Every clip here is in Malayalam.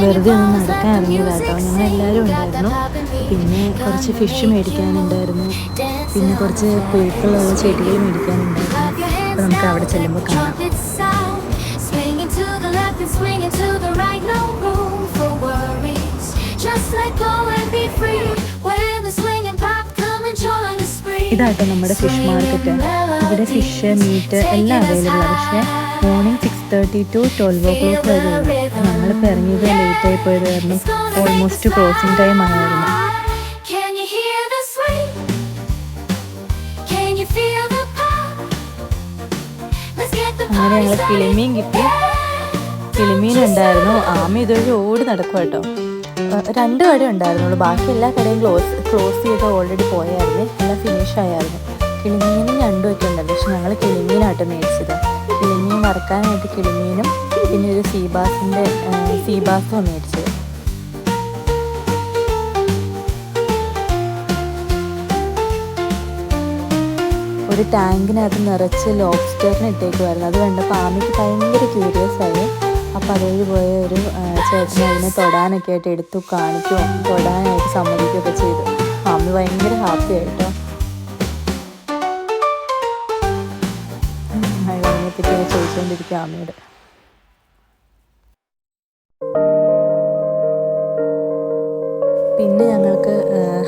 വെറുതെ ഒന്ന് നടക്കാൻ the ഇറങ്ങിയതാ കേട്ടോ that ഉണ്ടായിരുന്നു പിന്നെ കുറച്ച് ഫിഷ് മേടിക്കാനുണ്ടായിരുന്നു പിന്നെ കുറച്ച്. പൂക്കളുള്ള ചെടികൾ മേടിക്കാനുണ്ടായിരുന്നു അപ്പോൾ നമുക്ക് അവിടെ ചെല്ലുമ്പോൾ കാണാം. Just let go and be free. ഇതാട്ടോ നമ്മുടെ ഫിഷ് മാർക്കറ്റ് ഇവിടെ ഫിഷ് മീറ്റ് എല്ലാം അവൈലബിൾ ആണ് പക്ഷേ morning six thirty to twelve o'clock വരെ ഉള്ളൂ. ഞങ്ങളിപ്പോൾ ഇറങ്ങിയത് ലേറ്റ് ആയി പോയത് കാരണം ഓൾമോസ്റ്റ് ക്ലോസിംഗ് ടൈം ആയിരുന്നു. അങ്ങനെ ഞങ്ങൾ കിളിമീൻ കിട്ടി. കിളിമീൻ ഉണ്ടായിരുന്നു. ആമ ഇതൊരു ഓടി നടക്കും കേട്ടോ രണ്ട് കട ഉണ്ടായിരുന്നുള്ളൂ. ബാക്കി എല്ലാ കടയും ക്ലോസ് ക്ലോസ് ചെയ്ത് ഓൾറെഡി പോയായിരുന്നു. എല്ലാം ഫിനിഷ് ആയായിരുന്നു. കിളിമീനും ഞണ്ടും ഒക്കെ ഉണ്ടായിരുന്നു പക്ഷെ ഞങ്ങൾ കിളിമീനായിട്ട് മേടിച്ചത്. കിളിമീൻ വറക്കാനായിട്ട് കിളിമീനും പിന്നെ ഒരു സീബാസിന്റെ സീബാസും മേടിച്ചത്. ഒരു ടാങ്കിനകത്ത് നിറച്ച് ലോബ്സ്റ്ററിന് ഇട്ടേക്കുമായിരുന്നു അത് കണ്ടപ്പോൾ ആമയ്ക്ക് ഭയങ്കര ക്യൂരിയസ് ആയി. അപ്പോൾ അതുവഴി പോയ ഒരു ചേട്ടൻ അതിനെ തൊടാനൊക്കെ ആയിട്ട് എടുത്തു കാണിക്കുകയും തൊടാനായിട്ട് സമ്മതിക്കുകയൊക്കെ ചെയ്തു. അമ്മ ഭയങ്കര ഹാപ്പി ആയിട്ടോ. അതിനെപ്പറ്റി ചോദിച്ചുകൊണ്ടിരിക്കുക അമ്മയോട്. പിന്നെ ഞങ്ങൾക്ക്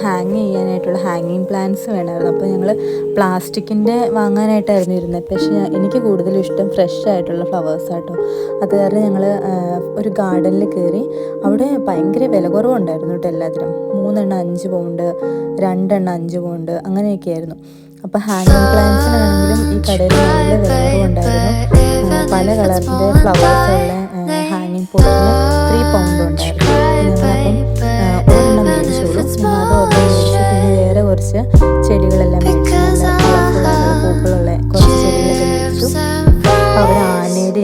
ഹാങ് ചെയ്യാനായിട്ടുള്ള ഹാങ്ങിങ് പ്ലാന്റ്സ് വേണമായിരുന്നു. അപ്പോൾ ഞങ്ങൾ പ്ലാസ്റ്റിക്കിന്റെ വാങ്ങാനായിട്ടായിരുന്നു ഇരുന്നത്. പക്ഷേ എനിക്ക് കൂടുതലും ഇഷ്ടം ഫ്രഷ് ആയിട്ടുള്ള ഫ്ലവേഴ്സ് ആട്ടോ. അത് കാരണം ഞങ്ങൾ ഒരു ഗാർഡനിൽ കയറി അവിടെ ഭയങ്കര വില കുറവുണ്ടായിരുന്നു കേട്ടോ എല്ലാത്തിനും. മൂന്നെണ്ണം അഞ്ച് പൗണ്ട് രണ്ടെണ്ണം അഞ്ച് പൗണ്ട് അങ്ങനെയൊക്കെ ആയിരുന്നു അപ്പോൾ ഹാങ്ങിങ് പ്ലാന്റ്സിനാണെങ്കിലും ഈ കടയിൽ നല്ല വില കുറവുണ്ടായിരുന്നു. പല കളറിന്റെ ഫ്ലവേഴ്സുള്ള ഹാങ്ങിങ് പോട്ടിന് ത്രീ പൗണ്ട്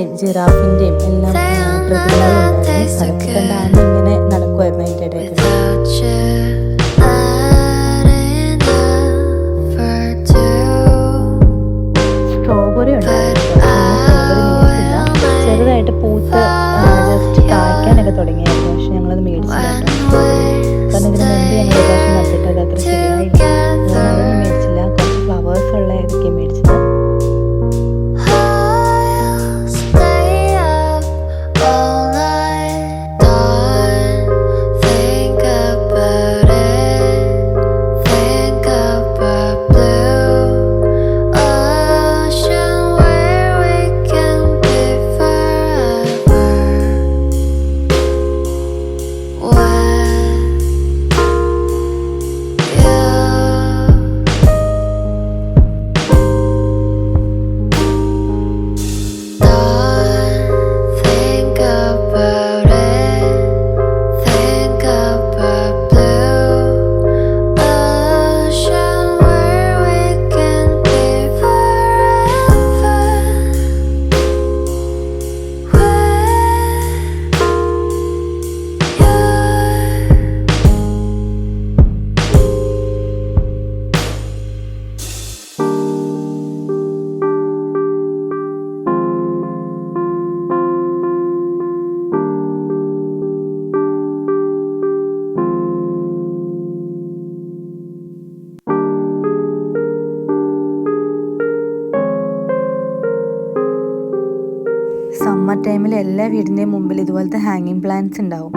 ആനയുടെയും ജിറാഫിന്റെയും എല്ലാം കണ്ട് ഇങ്ങനെ നടക്കുമായിരുന്നു അതിന്റെ ഇടയിൽ. സമ്മർ ടൈമിൽ എല്ലാ വീടിന്റെയും മുമ്പിൽ ഇതുപോലത്തെ ഹാങ്ങിങ് പ്ലാന്റ്സ് ഉണ്ടാവും